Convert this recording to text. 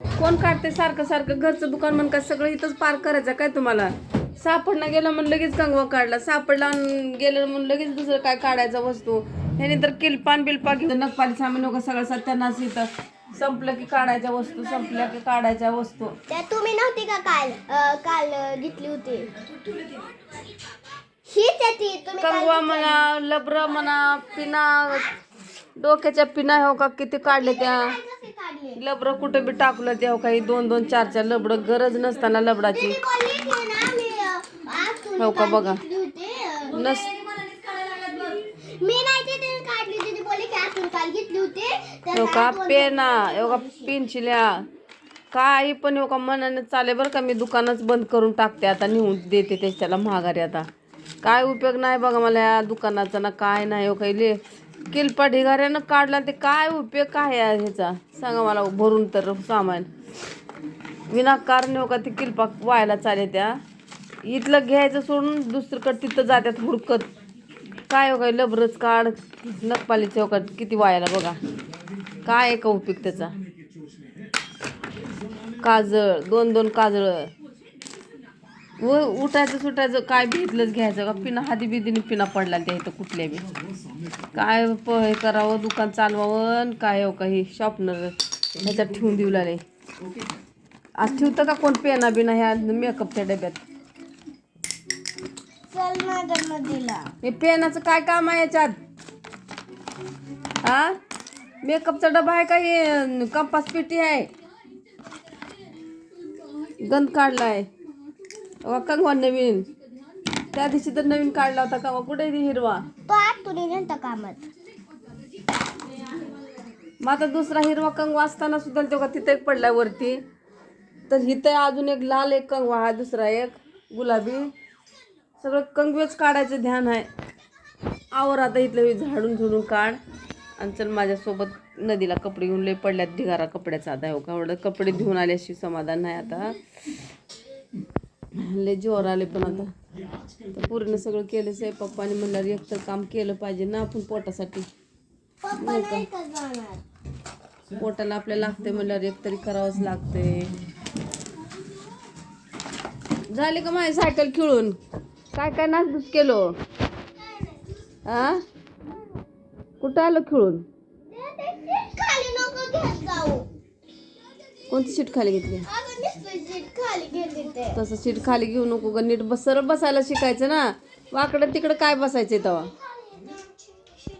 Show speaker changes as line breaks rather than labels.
कोण काढते सारखं सारखं घरचं दुकान म्हण का सगळं इथंच पार करायचं काय तुम्हाला? सापडणं गेलं म्हणून लगेच कंगवा काढला. सापडला गेलं म्हणून लगेच दुसरं काय काढायचा वस्तू? ह्याने तर किलपान बिलपा घेऊन नगपाली सामीन लोक सगळं सत्यानाश इथं. संपलं की काढायच्या वस्तू संपल्या की काढायच्या वस्तू.
त्या तुम्ही नव्हती का काल अं, काल घेतली होती? हीच आहे ती. तुम्ही काल
कंगवा म्हणा लबर म्हणा पिना डोक्याच्या पिना हो का किती काढले त्या? लबडं कुठं बी टाकलं त्या काही दोन दोन चार चार लबडं गरज नसताना लबडाची. हो का बघा. नस हो का? पेना का पेन्सिल्या. काही पण का मनाने चाले बरं का. मी दुकानच बंद करून टाकते आता नेऊन देते त्याच्याला महागारी आता. काय उपयोग नाही बघा मला या दुकानाचा ना काय नाही हो काही ले किलपा ढिगाऱ्यानं काढला ते काय उपयोग काय आहे ह्याचा? सांगा मला भरून तर सामान. विनाकारण हो का ते किलपा व्हायला चाले त्या इथलं घ्यायचं सोडून दुसरीकडे तिथं जात्यात हुडकत. काय हो काय लबरच काढ नकपालीचे हो का किती वायाला बघा. काय आहे का उपयोग त्याचा? काजळ दोन दोन काजळ. व उठायचं सुटायचं काय भेटलंच घ्यायचं का? पिना हाती बिदीने पिना पडला त्या इथं कुठल्या बी. काय प हे करावं दुकान चालवावं काय हो काही शॉपनर ह्याच्यात ठेवून देऊ लागले. आज ठेवतं का कोण पेना बिना ह्या मेकअपच्या डब्यात? हे पेनाचं काय काम आहे याच्यात? हा? मेकअपचा डबा आहे का हे कंपास पेटी आहे? गंध काढलाय. अहो, कंगवा नवीन. त्या दिवशी तर नवीन काढला होता कंगवा. कुठे ती हिरवा?
तो आज तुम्ही नंतर कामात.
मग आता दुसरा हिरवा कंगवा असताना सुद्धा तो का तिथे एक पडलाय वरती. तर इथं अजून एक लाल एक कंगवा हा दुसरा एक गुलाबी. सगळं कंगवेच काढायचं ध्यान आहे. आवर आता इथलं झाडून झुडून काढ. आणि चल माझ्यासोबत नदीला कपडे घेऊन लय पडल्यात. ढिगारा कपड्याचा आता. हो का एवढं कपडे धुवून आल्याशी समाधान नाही आता. लय जोर आले पण आता. तर पूर्ण सगळं केलं आहे पप्पाने म्हणल्यावर एक तर काम केलं पाहिजे ना आपण पोटासाठी. पोटाला आपल्याला लागते म्हणल्यावर एक तरी करावंच लागते झाली का माझी सायकल खेळून? काय काय नाचधूस केलो? हा कुठं आलो खेळून? कोणती सीट खाली घेतली? तसं सीट खाली घेऊ नको ग. नीट बस सरळ बसायला शिकायचं ना. वाकडं तिकडं काय बसायचं तेव्हा?